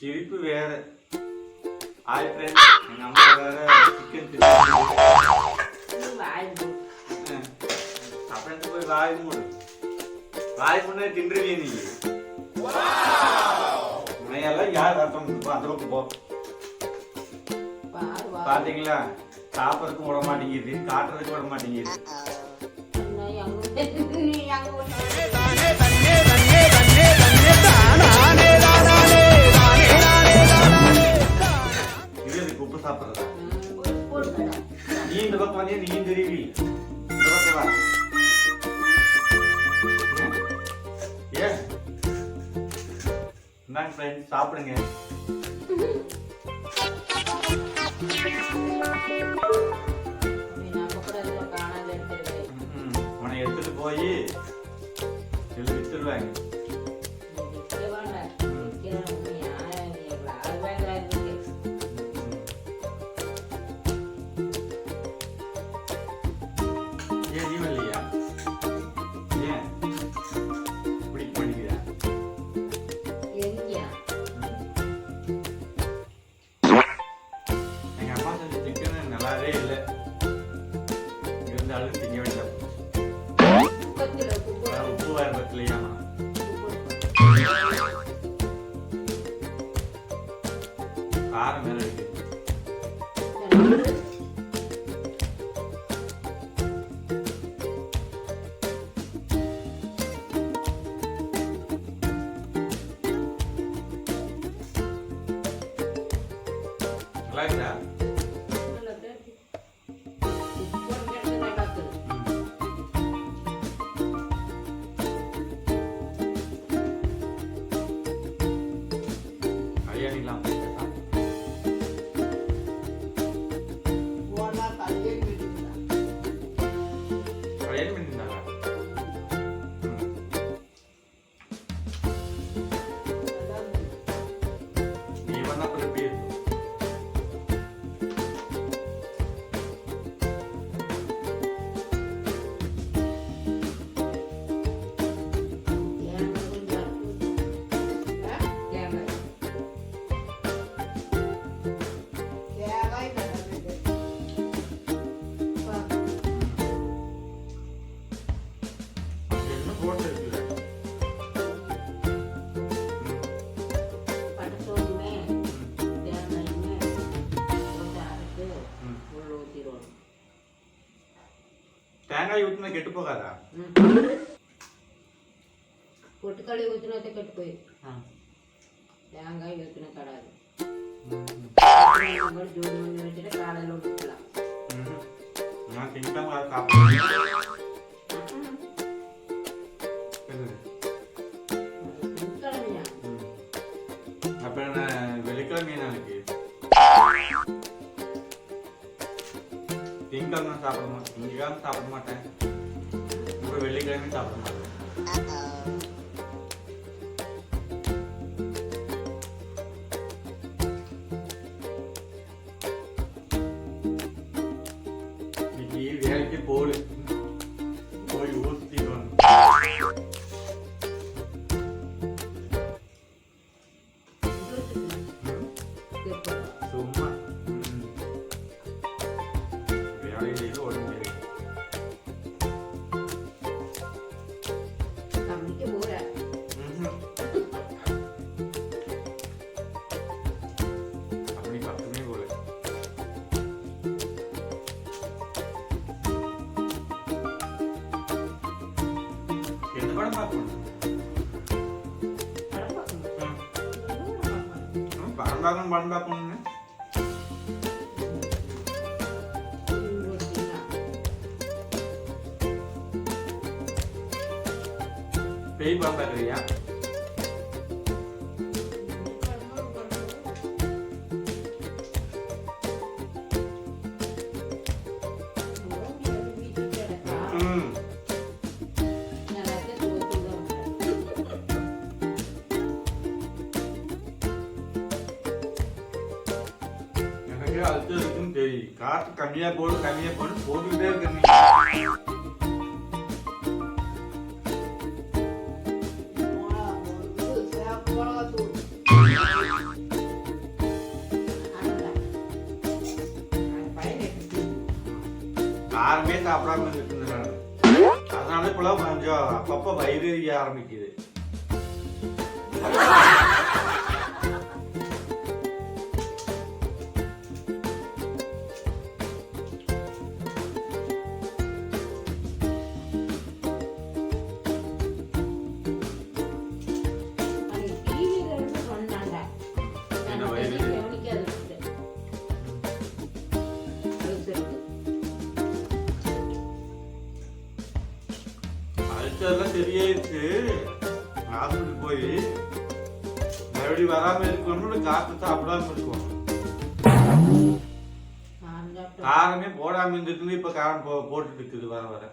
சிரிப்பு வேற. Hi friends எங்க அம்மா வேற சிக்கன். அப்புறம் போய் வாய் மூடு. வாய் மூட தின்றுவிய நீ. உன்னையெல்லாம் யார் அர்த்தம் போ அந்த பக்கம் போ. பாத்தீங்களா? சாப்பிட்றதுக்கும் விட மாட்டேங்குது காட்டுறதுக்கு விட மாட்டேங்குது இந்த பக்கம் வந்தியா நீ தெரியுவி இந்த பக்கம் வா ஏ இந்தாங்க ஃப்ரெண்ட்ஸ் சாப்பிடுங்க. உன்னை எடுத்துட்டு போய் வித்துருவாங்க இருந்தாலும் திங்க வேண்டாம் பக்கத்துல உப்பு போடு. తేంగా చూస్తున్నా గెట్టుపో కదా పొట్టుకాడ కూర్చున్న అయితే కట్టుకోయి. తేంగా చూస్తున్న కడాలి జోడు మంది పెట్టిన కాడలో తింటాం కాదు மாட்டேன் அப்புறம் வெள்ளிக்கிழமை சாப்பிட மாட்டேன் இன்னைக்கு வேலைக்கு போடு போய் ஊற்றி வந்து சும்மா ம். வேலையில் இது బంగారం బండాకుండా पेई बंद कर रही है காற்று கம்மியா போடு கம்மியா போடு போட்டுக்கிட்டே இருக்கிறீங்க யாருமே சாப்பிடாம இருக்கிறாங்க அதனால இப்பெல்லாம் கொஞ்சம் அப்பப்போ வயிறு ஆரம்பிக்குது. டெஸ்டெல்லாம் சரியாயிருச்சு ஹாஸ்பிட்டல் போய் மறுபடியும் வராம இருக்கணும்னு காற்று சாப்பிடாம இருக்கும் காரமே போடாம இருந்துட்டு இப்ப காரம் போட்டுட்டு இருக்குது வர வர.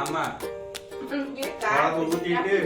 ஆமா. ஊற்றிட்டு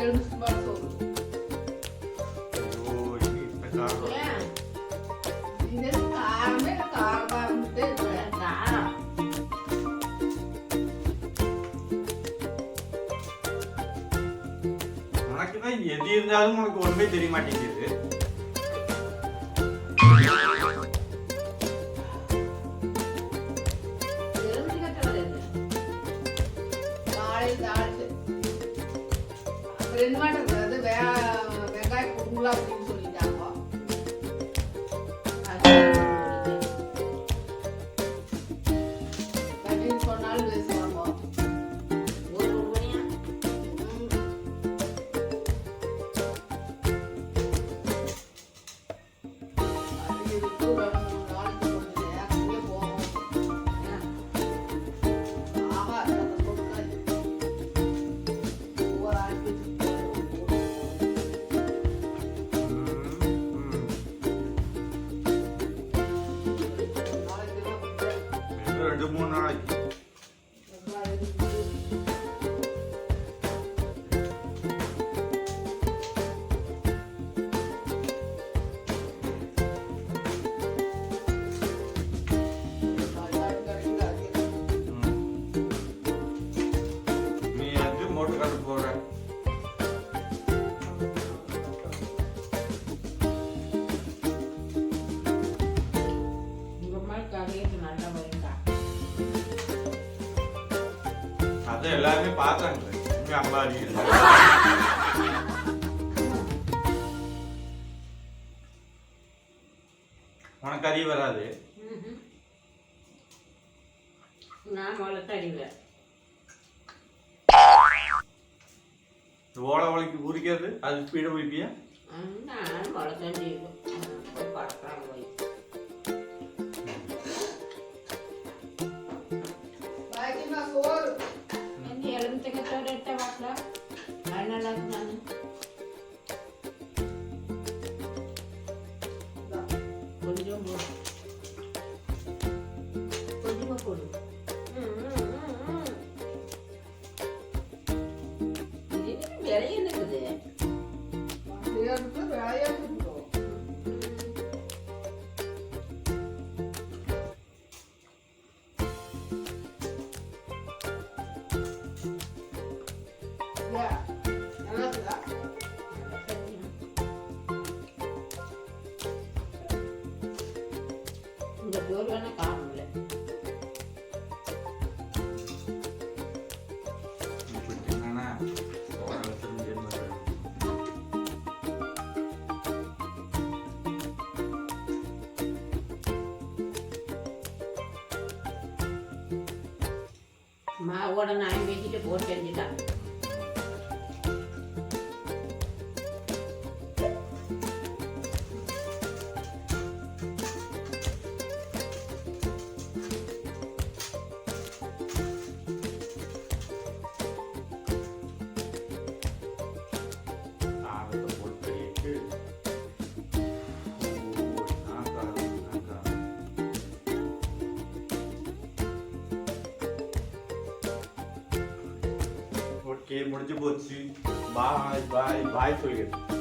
எலும்பு சுமார் எது இருந்தாலும் உனக்கு ஒன்றுமே தெரிய மாட்டேங்குது the one I. அதை எல்லாருமே பார்த்தாங்க. அம்பாடி உனக்கு அறி வராது. ஓலை உழைக்கு உரிக்கிறது அது ஸ்பீடு உரிப்பியா நான் வளர்த்து விளையாடுது விளையாட்டு இந்த ஜோர்வான காட்டு மாவோட நான் பேசிட்டு போட்டு செஞ்சுட்டான் ஓகே முடிஞ்சு போச்சு பாய் பாய் பாய் சொல்லிடு